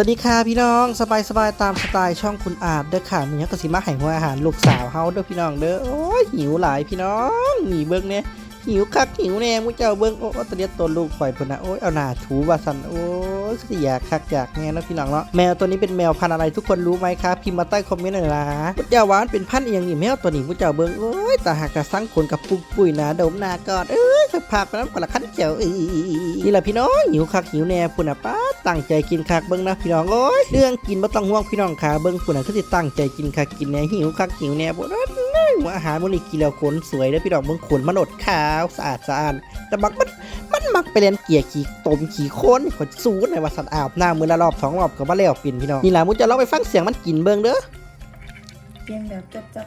สวัสดีค่ะพี่น้องสบายสบายตามสไตล์ช่องคุณอาบเด้อค่ะมื้อนี้ก็สิมาให้หัวอาหารลูกสาวเฮาเด้อพี่น้องเด้อโอ้ยหิวหลายพี่น้องหนีเบิ่งเนี่ยหิวคักหิวแน่มูเจ้าเบิ่งโอ้ตะเลียตัวลูกข่อยพุ่นนะโอ้ยเอาหนาถูว่าซั่นโอ้ยสิอยากคักอยากแน่นะพี่น้องเนาะแมวตัวนี้เป็นแมวพันธุ์อะไรทุกคนรู้ไหมครับพิมพ์มาใต้คอมเมนต์หน่อยนะมูเจ้าหวานเป็นพันธุ์อียังนี่แมวตัวนี้มูเจ้าเบิ่งโอ้ยตาหักกะสังขนกับปุกปุ้ยนาดมหนากอดเอ้ยสักพักไปน้ำกละคันเจียวเอ้ยนี่แหละพี่น้องหิวคักหิวแน่พุ่นน่ะป้า ตั้งใจกินคักเบิ่งนะพี่น้องโอ้ยเรื่องกินบ่ต้องห่วงพี่น้องขาเบิ่งพุ่นน่ะคือสิตั้งใจกินคักกินแน่หิวคักหิวแน่บ่ได้ว่าอาหารมื้อนี้กินแล้วขนสวยเด้อพี่น้องเบิ่งขนมันอดขาวสะอาดสะอาดแต่บักมันมันมักไปเล่นเกียร์ขี่ตมขี่โคนขนสูนในว่าสัตว์อาบน้ำมื้อละรอบสองรอบก็บ่แล้วปิ่นพี่น้องนี่ล่ะมุจะลองไปฟังเสียงมันกินเบิ่งเด้อเสียงแบบจับจับ